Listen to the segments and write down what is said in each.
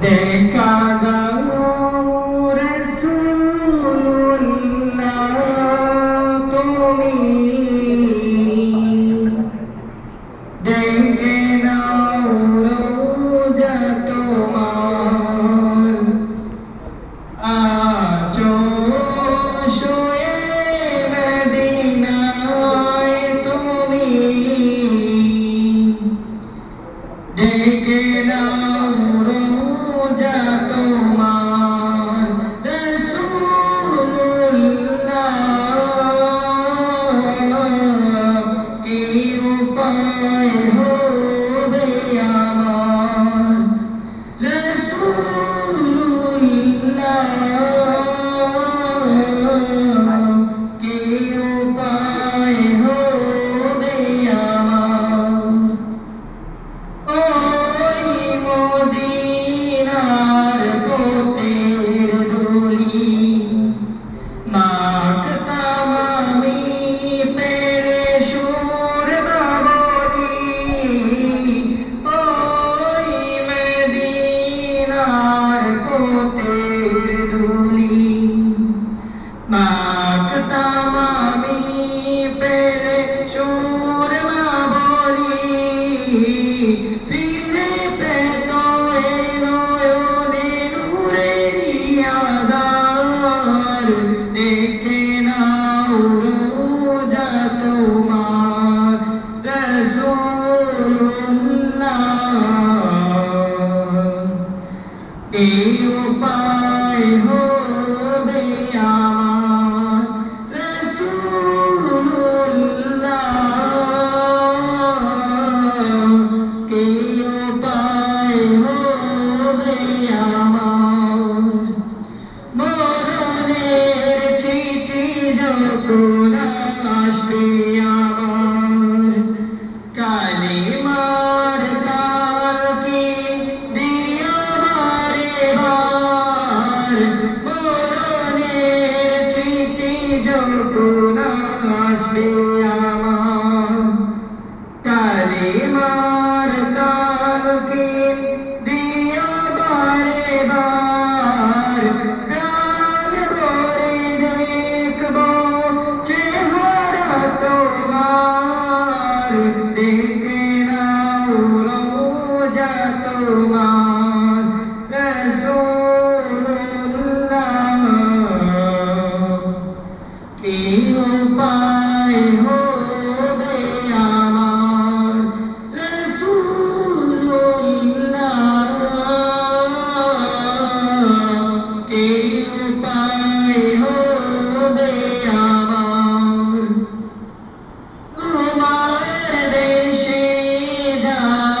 देखा गया Ding, ding. ডেকে নাও রোজা। এই উপায় হবে আমার রসুল্লাহ এই উপায় হবে আমার মরণের চিঠি যখন আমার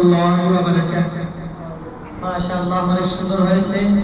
রহমতুল্লাহ মাশাআল্লাহ অনেক সুন্দর হয়েছে।